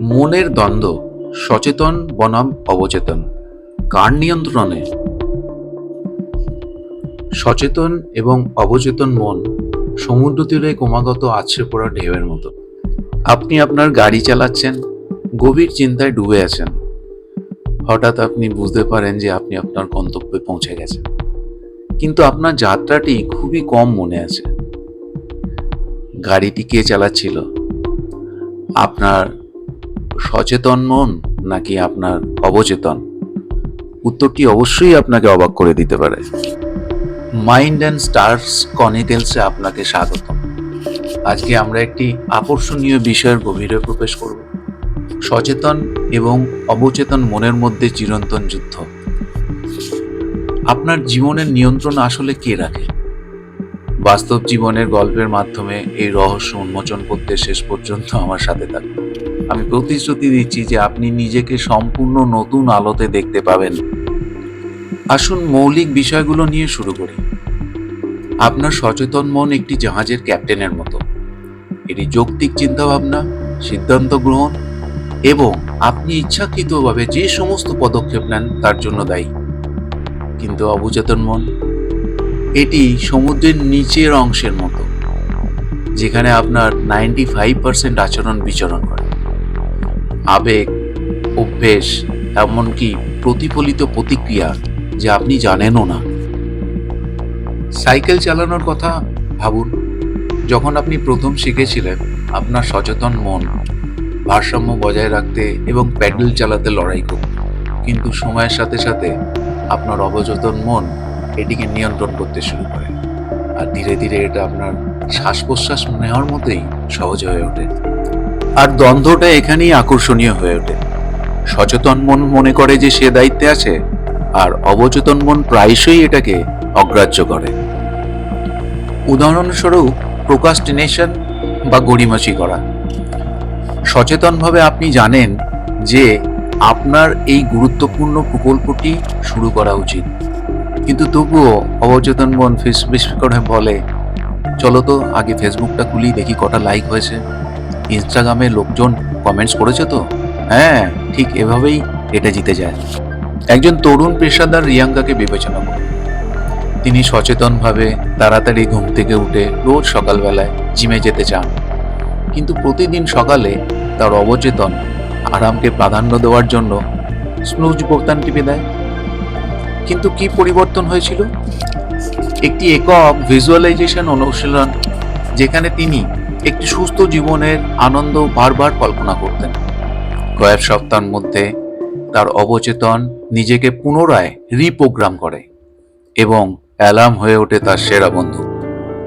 মনের দ্বন্দ্ব, সচেতন, বনাম, অবচেতন। কার নিয়ন্ত্রণে? সচেতন এবং অবচেতন মন সমুদ্র তীরে ক্রমাগত আছড়ে পড়া ঢেউয়ের মতো। আপনি আপনার গাড়ি চালাচ্ছেন, গভীর চিন্তায় ডুবে আছেন। হঠাৎ আপনি বুঝতে পারেন যে আপনি আপনার গন্তব্যে পৌঁছে গেছেন। কিন্তু আপনার যাত্রাটি খুবই কম মনে আছে। গাড়িটি কে চালাচ্ছিল? আপনার সচেতন মন নাকি আপনার অবচেতন? উত্তরটি অবশ্যই আপনাকে অবাক করে দিতে পারে। মাইন্ড অ্যান্ড স্টার্স কনিটেলসে আপনাকে স্বাগত আজকে আমরা একটি আকর্ষণীয় বিষয়ের গভীরে প্রবেশ করব। সচেতন এবং অবচেতন মনের মধ্যে চিরন্তন যুদ্ধ। আপনার জীবনের নিয়ন্ত্রণ আসলে কে রাখে? বাস্তব জীবনের গল্পের মাধ্যমে এই রহস্য উন্মোচন করতে শেষ পর্যন্ত আমার সাথে থাকুন। আমি প্রতিশ্রুতি দিচ্ছি যে আপনি নিজেকে সম্পূর্ণ নতুন আলোতে দেখতে পাবেন। আসুন মৌলিক বিষয়গুলো নিয়ে শুরু করি। আপনার সচেতন মন একটি জাহাজের ক্যাপ্টেনের মতো। এটি যৌক্তিক চিন্তাভাবনা, সিদ্ধান্ত গ্রহণ এবং আপনি ইচ্ছাকৃতভাবে যে সমস্ত পদক্ষেপ নেন তার জন্য দায়ী। কিন্তু অবচেতন মন, এটি সমুদ্রের নিচের অংশের মতো, যেখানে আপনার নাইনটি ফাইভ পার্সেন্ট আচরণ বিচরণ করে। আবেগ, অভ্যেস, এমনকি প্রতিফলিত প্রতিক্রিয়া যা আপনি জানেনও না। সাইকেল চালানোর কথা ভাবুন। যখন আপনি প্রথম শিখেছিলেন আপনার সচেতন মন, ভারসাম্য বজায় রাখতে এবং প্যাডেল চালাতে লড়াই করত কিন্তু সময়ের সাথে সাথে আপনার অবচেতন মন এটিকে নিয়ন্ত্রণ করতে শুরু করে। আর ধীরে ধীরে এটা আপনার শ্বাস প্রশ্বাস নেওয়ার মতোই সহজ হয়ে ওঠে। আর দ্বন্দ্বটা এখানেই আকর্ষণীয় হয়ে ওঠে। সচেতন মন মনে করে যে সে দায়িত্বে আছে, আর অবচেতন মন প্রায়শই এটাকে অগ্রাহ্য করে। উদাহরণস্বরূপ প্রোকাস্টিনেশন বা গড়িমসি করা। সচেতনভাবে আপনি জানেন যে আপনার এই গুরুত্বপূর্ণ প্রকল্পটি শুরু করা উচিত। কিন্তু তবুও অবচেতন মন ফিস করে বলে, চলো তো, আগে ফেসবুকটা খুলি, দেখি কটা লাইক হয়েছে। ইনস্টাগ্রামে লোকজন কমেন্টস করেছে তো? হ্যাঁ ঠিক এভাবেই এটা জিতে যায়। একজন তরুণ পেশাদার রিয়াঙ্কাকে বিবেচনা করুন। তিনি সচেতনভাবে তাড়াতাড়ি ঘুম থেকে উঠে রোজ সকালবেলায় জিমে যেতে চান। কিন্তু প্রতিদিন সকালে তার অবচেতন আরামকে প্রাধান্য দেওয়ার জন্য স্নুজ বোতাম টিপে দেয়। কিন্তু কি পরিবর্তন হয়েছিল? একটি একক ভিজুয়ালাইজেশন অনুশীলন যেখানে তিনি একটি সুস্থ জীবনের আনন্দ বারবার কল্পনা করতেন। কয়েক সপ্তাহের মধ্যে তার অবচেতন নিজেকে পুনরায় রিপ্রোগ্রাম করে এবং অ্যালার্ম হয়ে ওঠে তার সেরা বন্ধু।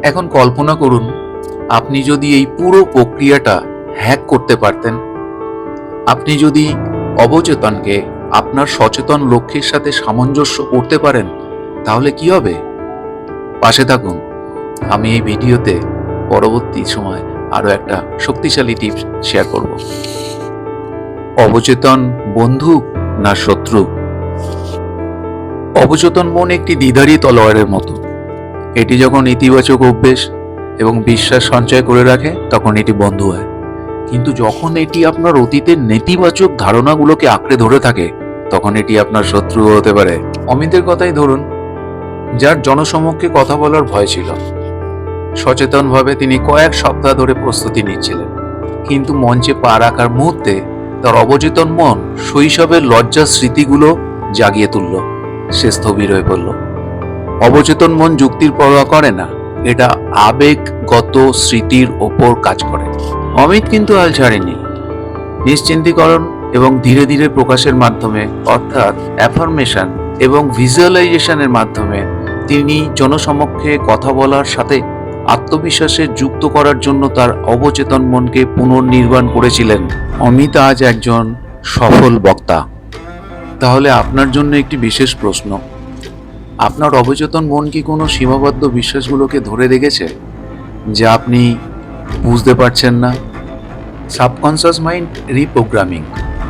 এখন কল্পনা করুন, আপনি যদি এই পুরো প্রক্রিয়াটা হ্যাক করতে পারতেন, আপনি যদি অবচেতনকে আপনার সচেতন লক্ষ্যের সাথে সামঞ্জস্য করতে পারেন, তাহলে কি হবে? পাশে থাকুন, আমি এই ভিডিওতে পরবর্তী সময় আরও একটা শক্তিশালী টিপস শেয়ার করব। অবচেতন বন্ধু না শত্রু? অবচেতন মন একটি দ্বিধারী তলোয়ারের মতো। এটি যখন ইতিবাচক অভ্যেস এবং বিশ্বাস সঞ্চয় করে রাখে, তখন এটি বন্ধু হয়। কিন্তু যখন এটি আপনার অতীতের নেতিবাচক ধারণাগুলোকে আঁকড়ে ধরে থাকে, তখন এটি আপনার শত্রু হতে পারে। অমিতের কথাই ধরুন, যার জনসমক্ষে কথা বলার ভয় ছিল। সচেতনভাবে তিনি কয়েক সপ্তাহ ধরে প্রস্তুতি নিচ্ছিলেন। কিন্তু মঞ্চে পা রাখার মুহূর্তে তার অবচেতন মন শৈশবের লজ্জার স্মৃতিগুলো জাগিয়ে তুলল। সে স্থবির হয়ে পড়ল অবচেতন মন যুক্তির পরোয়া করে না। এটা আবেগগত স্মৃতির ওপর কাজ করে। অমিত কিন্তু আল ছাড়েনি। নিশ্চিন্তীকরণ এবং ধীরে ধীরে প্রকাশের মাধ্যমে, অর্থাৎ অ্যাফার্মেশন এবং ভিজুয়ালাইজেশনের মাধ্যমে, তিনি জনসমক্ষে কথা বলার সাথে আত্মবিশ্বাসে যুক্ত করার জন্য তার অবচেতন মনকে পুনর্নির্মাণ করেছিলেন। অমিত আজ একজন সফল বক্তা। তাহলে আপনার জন্য একটি বিশেষ প্রশ্ন। আপনার অবচেতন মন কি কোনো সীমাবদ্ধ বিশ্বাসগুলোকে ধরে রেখেছে? যা আপনি বুঝতে পারছেন না? সাবকনসিয়াস মাইন্ড রিপ্রোগ্রামিং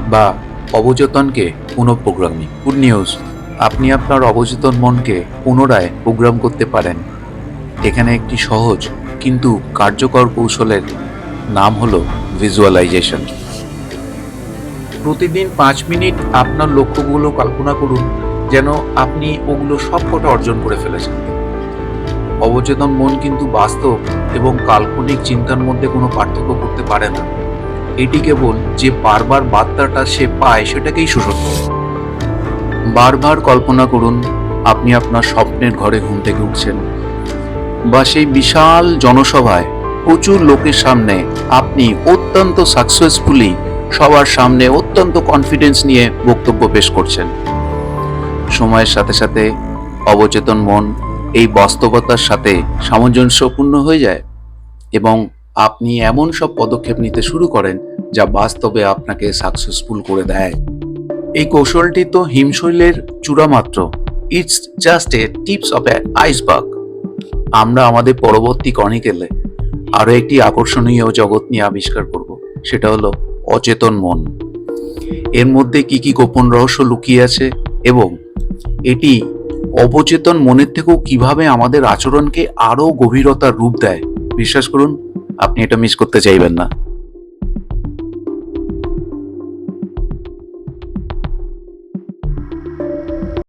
বা অবচেতনকে পুনঃপ্রোগ্রামিং। গুড নিউজ, আপনি আপনার অবচেতন মনকে পুনরায় প্রোগ্রাম করতে পারেন। এখানে একটি সহজ কিন্তু কার্যকর কৌশলের নাম হলো ভিজুয়ালাইজেশন প্রতিদিন পাঁচ মিনিট আপনার লক্ষ্যগুলো কল্পনা করুন যেন আপনি ওগুলো সব কটা অর্জন করে ফেলেছেন। অবচেতন মন কিন্তু বাস্তব এবং কাল্পনিক চিন্তার মধ্যে কোনো পার্থক্য করতে পারে না। এটি কেবল যে বারবার বার্তাটা সে পায় সেটাকেই শোষণ করে বারবার কল্পনা করুন, আপনি আপনার স্বপ্নের ঘরে ঘুম থেকে উঠছেন। বা সেই বিশাল জনসভায় প্রচুর লোকের সামনে আপনি অত্যন্ত সাকসেসফুলি সবার সামনে অত্যন্ত কনফিডেন্স নিয়ে বক্তব্য পেশ করছেন। সময়ের সাথে সাথে অবচেতন মন এই বাস্তবতার সাথে সামঞ্জস্যপূর্ণ হয়ে যায় এবং আপনি এমন সব পদক্ষেপ নিতে শুরু করেন যা বাস্তবে আপনাকে সাকসেসফুল করে দেয়। এই কৌশলটি তো হিমশৈলের চূড়ামাত্র। It's just a tips of a iceberg আমরা আমাদের পরবর্তী কনিকেলে আরও একটি আকর্ষণীয় জগৎ নিয়ে আবিষ্কার করব, সেটা হলো অচেতন মন। এর মধ্যে কি কি গোপন রহস্য লুকিয়ে আছে এবং এটি অবচেতন মনের থেকেও কীভাবে আমাদের আচরণকে আরও গভীরতার রূপ দেয়? বিশ্বাস করুন, আপনি এটা মিস করতে চাইবেন না।